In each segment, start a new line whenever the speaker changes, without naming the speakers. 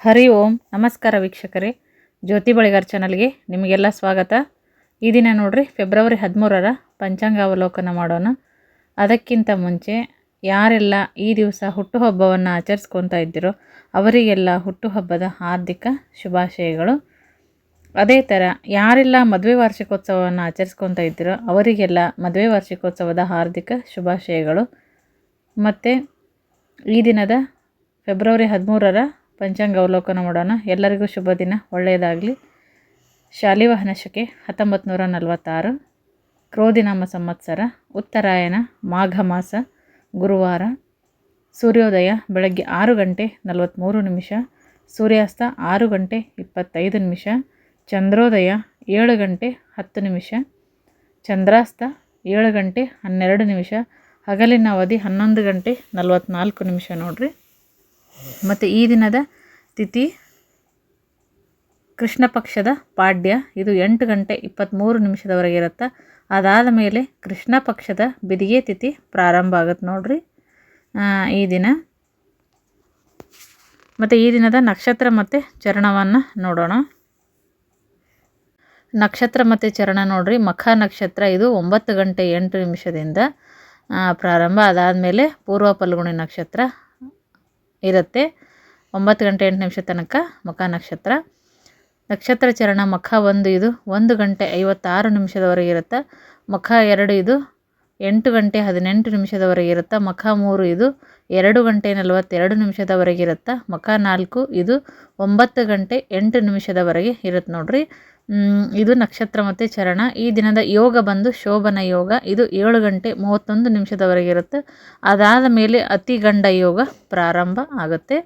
ಹರಿ ಓಂ, ನಮಸ್ಕಾರ ವೀಕ್ಷಕರೇ. ಜ್ಯೋತಿ ಬಳಿಗಾರ್ ಚಾನಲ್ಗೆ ನಿಮಗೆಲ್ಲ ಸ್ವಾಗತ. ಈ ದಿನ ನೋಡಿರಿ, ಫೆಬ್ರವರಿ ಹದಿಮೂರರ ಪಂಚಾಂಗ ಅವಲೋಕನ ಮಾಡೋಣ. ಅದಕ್ಕಿಂತ ಮುಂಚೆ ಯಾರೆಲ್ಲ ಈ ದಿವಸ ಹುಟ್ಟುಹಬ್ಬವನ್ನು ಆಚರಿಸ್ಕೊತಾ ಇದ್ದಿರೋ, ಅವರಿಗೆಲ್ಲ ಹುಟ್ಟುಹಬ್ಬದ ಹಾರ್ದಿಕ ಶುಭಾಶಯಗಳು. ಅದೇ ಥರ ಯಾರೆಲ್ಲ ಮದುವೆ ವಾರ್ಷಿಕೋತ್ಸವವನ್ನು ಆಚರಿಸ್ಕೊತಾ ಇದ್ದೀರೋ, ಅವರಿಗೆಲ್ಲ ಮದುವೆ ವಾರ್ಷಿಕೋತ್ಸವದ ಹಾರ್ದಿಕ ಶುಭಾಶಯಗಳು. ಮತ್ತು ಈ ದಿನದ ಫೆಬ್ರವರಿ ಹದಿಮೂರರ ಪಂಚಾಂಗ ಅವಲೋಕನ ಮಾಡೋಣ. ಎಲ್ಲರಿಗೂ ಶುಭ ದಿನ. ಒಳ್ಳೆಯದಾಗಲಿ. ಶಾಲಿವಾಹನ ಶಕೆ ಹತ್ತೊಂಬತ್ತು ನೂರ ನಲವತ್ತಾರು. ಕ್ರೋಧಿನಾಮ ಸಂವತ್ಸರ. ಉತ್ತರಾಯಣ. ಮಾಘ ಮಾಸ. ಗುರುವಾರ. ಸೂರ್ಯೋದಯ ಬೆಳಗ್ಗೆ ಆರು ಗಂಟೆ ನಲವತ್ತ್ಮೂರು ನಿಮಿಷ. ಸೂರ್ಯಾಸ್ತ ಆರು ಗಂಟೆ ಇಪ್ಪತ್ತೈದು ನಿಮಿಷ. ಚಂದ್ರೋದಯ ಏಳು ಗಂಟೆ ಹತ್ತು ನಿಮಿಷ. ಚಂದ್ರಾಸ್ತ ಏಳು ಗಂಟೆ ಹನ್ನೆರಡು ನಿಮಿಷ. ಹಗಲಿನ ಅವಧಿ ಹನ್ನೊಂದು ಗಂಟೆ ನಲವತ್ತ್ನಾಲ್ಕು ನಿಮಿಷ ನೋಡಿರಿ. ಮತ್ತು ಈ ದಿನದ ತಿಥಿ ಕೃಷ್ಣ ಪಕ್ಷದ ಪಾಡ್ಯ. ಇದು ಎಂಟು ಗಂಟೆ ಇಪ್ಪತ್ತ್ಮೂರು ನಿಮಿಷದವರೆಗೆ ಇರುತ್ತೆ? ಅದಾದ ಮೇಲೆ ಕೃಷ್ಣ ಪಕ್ಷದ ಬಿದಿಗೆ ತಿಥಿ ಪ್ರಾರಂಭ ಆಗುತ್ತೆ ನೋಡ್ರಿ. ಈ ದಿನ. ಮತ್ತು ಈ ದಿನದ ನಕ್ಷತ್ರ ಮತ್ತು ಚರಣವನ್ನು ನೋಡೋಣ. ನಕ್ಷತ್ರ ಮತ್ತು ಚರಣ ನೋಡ್ರಿ. ಮಖ ನಕ್ಷತ್ರ ಇದು ಒಂಬತ್ತು ಗಂಟೆ ಎಂಟು ನಿಮಿಷದಿಂದ ಪ್ರಾರಂಭ. ಅದಾದಮೇಲೆ ಪೂರ್ವ ಪಲ್ಗುಣಿ ನಕ್ಷತ್ರ. ಇರುತ್ತೆ. ಒಂಬತ್ತು ಗಂಟೆ ಎಂಟು ನಿಮಿಷ ತನಕ ಮಖ ನಕ್ಷತ್ರ. ನಕ್ಷತ್ರ ಚರಣ ಮಖ ಒಂದು ಇದು ಒಂದು ಗಂಟೆ ಐವತ್ತಾರು ನಿಮಿಷದವರೆಗೆ ಇರುತ್ತೆ. ಮಖ ಎರಡು ಇದು ಎಂಟು ಗಂಟೆ ಹದಿನೆಂಟು ನಿಮಿಷದವರೆಗೆ ಇರುತ್ತೆ. ಮಖ ಮೂರು ಇದು ಎರಡು ಗಂಟೆ ನಲವತ್ತೆರಡು ನಿಮಿಷದವರೆಗೆ ಇರುತ್ತೆ. ಮಖ ನಾಲ್ಕು ಇದು ಒಂಬತ್ತು ಗಂಟೆ ಎಂಟು ನಿಮಿಷದವರೆಗೆ ಇರುತ್ತೆ ನೋಡಿರಿ. ಇದು ನಕ್ಷತ್ರ ಮತ್ತು ಚರಣ. ಈ ದಿನದ ಯೋಗ ಬಂದು ಶೋಭನ ಯೋಗ. ಇದು ಏಳು ಗಂಟೆ ಮೂವತ್ತೊಂದು ನಿಮಿಷದವರೆಗೆ ಇರುತ್ತೆ. ಅದಾದ ಮೇಲೆ ಅತಿಗಂಡ ಯೋಗ ಪ್ರಾರಂಭ ಆಗುತ್ತೆ.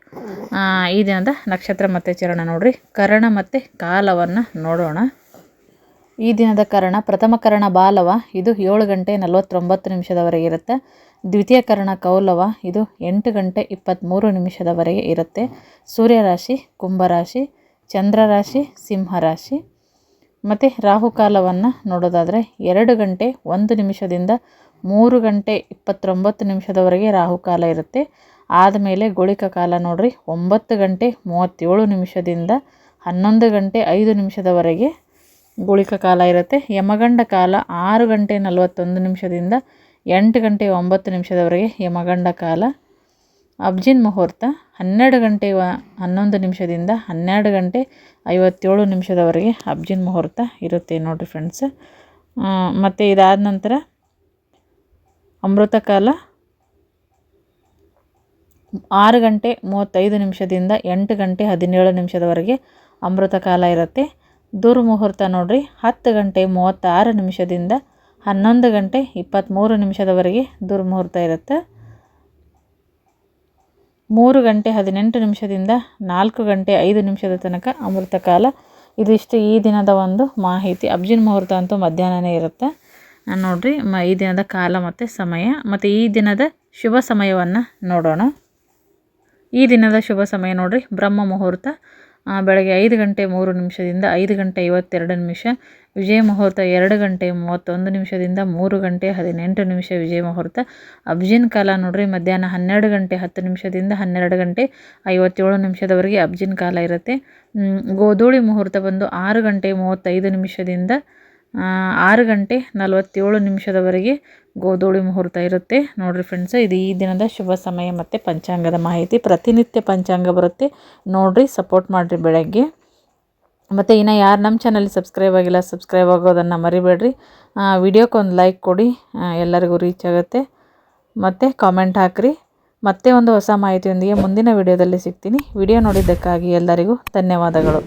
ಈ ದಿನದ ನಕ್ಷತ್ರ ಮತ್ತು ಚರಣ ನೋಡ್ರಿ. ಕರಣ ಮತ್ತು ಕಾಲವನ್ನು ನೋಡೋಣ. ಈ ದಿನದ ಕರಣ, ಪ್ರಥಮ ಕರಣ ಬಾಲವ. ಇದು ಏಳು ಗಂಟೆ ನಲವತ್ತೊಂಬತ್ತು ನಿಮಿಷದವರೆಗೆ ಇರುತ್ತೆ. ದ್ವಿತೀಯ ಕರಣ ಕೌಲವ. ಇದು ಎಂಟು ಗಂಟೆ ಇಪ್ಪತ್ತ್ಮೂರು ನಿಮಿಷದವರೆಗೆ ಇರುತ್ತೆ. ಸೂರ್ಯರಾಶಿ, ಕುಂಭರಾಶಿ, ಚಂದ್ರರಾಶಿ, ಸಿಂಹರಾಶಿ. ಮತ್ತು ರಾಹುಕಾಲವನ್ನು ನೋಡೋದಾದರೆ ಎರಡು ಗಂಟೆ ಒಂದು ನಿಮಿಷದಿಂದ ಮೂರು ಗಂಟೆ ಇಪ್ಪತ್ತೊಂಬತ್ತು ನಿಮಿಷದವರೆಗೆ ರಾಹುಕಾಲ ಇರುತ್ತೆ. ಆದಮೇಲೆ ಗುಳಿಕ ಕಾಲ ನೋಡಿರಿ, ಒಂಬತ್ತು ಗಂಟೆ ಮೂವತ್ತೇಳು ನಿಮಿಷದಿಂದ ಹನ್ನೊಂದು ಗಂಟೆ ಐದು ನಿಮಿಷದವರೆಗೆ ಗುಳಿಕ ಕಾಲ ಇರುತ್ತೆ. ಯಮಗಂಡ ಕಾಲ ಆರು ಗಂಟೆ ನಲವತ್ತೊಂದು ನಿಮಿಷದಿಂದ ಎಂಟು ಗಂಟೆ ಒಂಬತ್ತು ನಿಮಿಷದವರೆಗೆ ಯಮಗಂಡ ಕಾಲ ಅಬ್ಜಿನ್ ಮುಹೂರ್ತ ಹನ್ನೆರಡು ಗಂಟೆ ವ ಹನ್ನೊಂದು ನಿಮಿಷದಿಂದ ಹನ್ನೆರಡು ಗಂಟೆ ಐವತ್ತೇಳು ನಿಮಿಷದವರೆಗೆ ಅಬ್ಜಿನ್ ಮುಹೂರ್ತ ಇರುತ್ತೆ ನೋಡಿರಿ ಫ್ರೆಂಡ್ಸ್ ಮತ್ತು ಇದಾದ ನಂತರ ಅಮೃತಕಾಲ ಆರು ಗಂಟೆ ಮೂವತ್ತೈದು ನಿಮಿಷದಿಂದ ಎಂಟು ಗಂಟೆ ಹದಿನೇಳು ನಿಮಿಷದವರೆಗೆ ಅಮೃತಕಾಲ ಇರುತ್ತೆ. ದುರ್ಮುಹೂರ್ತ ನೋಡಿರಿ, ಹತ್ತು ಗಂಟೆ ಮೂವತ್ತಾರು ನಿಮಿಷದಿಂದ ಹನ್ನೊಂದು ಗಂಟೆ ಇಪ್ಪತ್ತ್ಮೂರು ನಿಮಿಷದವರೆಗೆ ದುರ್ಮುಹೂರ್ತ ಇರುತ್ತೆ. ಮೂರು ಗಂಟೆ ಹದಿನೆಂಟು ನಿಮಿಷದಿಂದ ನಾಲ್ಕು ಗಂಟೆ ಐದು ನಿಮಿಷದ ತನಕ ಅಮೃತ ಕಾಲ. ಇದಿಷ್ಟು ಈ ದಿನದ ಒಂದು ಮಾಹಿತಿ. ಅಬ್ಜಿನ್ ಮುಹೂರ್ತ ಅಂತೂ ಮಧ್ಯಾಹ್ನವೇ ಇರುತ್ತೆ. ನೋಡಿರಿ, ಮ, ಈ ದಿನದ ಕಾಲ ಮತ್ತು ಸಮಯ. ಮತ್ತು ಈ ದಿನದ ಶುಭ ಸಮಯವನ್ನು ನೋಡೋಣ. ಈ ದಿನದ ಶುಭ ಸಮಯ ನೋಡಿರಿ, ಬ್ರಹ್ಮ ಮುಹೂರ್ತ. ಬೆಳಗ್ಗೆ ಐದು ಗಂಟೆ ಮೂರು ನಿಮಿಷದಿಂದ ಐದು ಗಂಟೆ ಐವತ್ತೆರಡು ನಿಮಿಷ, ವಿಜಯ ಮುಹೂರ್ತ ಎರಡು ಗಂಟೆ ಮೂವತ್ತೊಂದು ನಿಮಿಷದಿಂದ ಮೂರು ಗಂಟೆ ಹದಿನೆಂಟು ನಿಮಿಷ ವಿಜಯ ಮುಹೂರ್ತ. ಅಬ್ಜಿನ್ ಕಾಲ ನೋಡ್ರಿ, ಮಧ್ಯಾಹ್ನ ಹನ್ನೆರಡು ಗಂಟೆ ಹತ್ತು ನಿಮಿಷದಿಂದ ಹನ್ನೆರಡು ಗಂಟೆ ಐವತ್ತೇಳು ನಿಮಿಷದವರೆಗೆ ಅಬ್ಜಿನ್ ಕಾಲ ಇರುತ್ತೆ. ಗೋಧೂಳಿ ಮುಹೂರ್ತ ಬಂದು ಆರು ಗಂಟೆ ಮೂವತ್ತೈದು ನಿಮಿಷದಿಂದ ಆರು ಗಂಟೆ ನಲವತ್ತೇಳು ನಿಮಿಷದವರೆಗೆ ಗೋಧೂಳಿ ಮುಹೂರ್ತ ಇರುತ್ತೆ. ನೋಡಿರಿ ಫ್ರೆಂಡ್ಸ್ ಇದು ಈ ದಿನದ ಶುಭ ಸಮಯ ಮತ್ತು ಪಂಚಾಂಗದ ಮಾಹಿತಿ. ಪ್ರತಿನಿತ್ಯ ಪಂಚಾಂಗ ಬರುತ್ತೆ. ನೋಡಿರಿ ಸಪೋರ್ಟ್ ಮಾಡಿರಿ ಬೆಳಗ್ಗೆ. ಮತ್ತು ಇನ್ನು ಯಾರು ನಮ್ಮ ಚಾನಲ್ ಸಬ್ಸ್ಕ್ರೈಬ್ ಆಗಿಲ್ಲ ಸಬ್ಸ್ಕ್ರೈಬ್ ಆಗೋದನ್ನು ಮರಿಬೇಡ್ರಿ. ವಿಡಿಯೋಕ್ಕೊಂದು ಲೈಕ್ ಕೊಡಿ. ಎಲ್ಲರಿಗೂ ರೀಚ್ ಆಗುತ್ತೆ. ಮತ್ತು ಕಾಮೆಂಟ್ ಹಾಕಿರಿ. ಮತ್ತೆ ಒಂದು ಹೊಸ ಮಾಹಿತಿಯೊಂದಿಗೆ ಮುಂದಿನ ವಿಡಿಯೋದಲ್ಲಿ ಸಿಗ್ತೀನಿ. ವಿಡಿಯೋ ನೋಡಿದ್ದಕ್ಕಾಗಿ ಎಲ್ಲರಿಗೂ ಧನ್ಯವಾದಗಳು.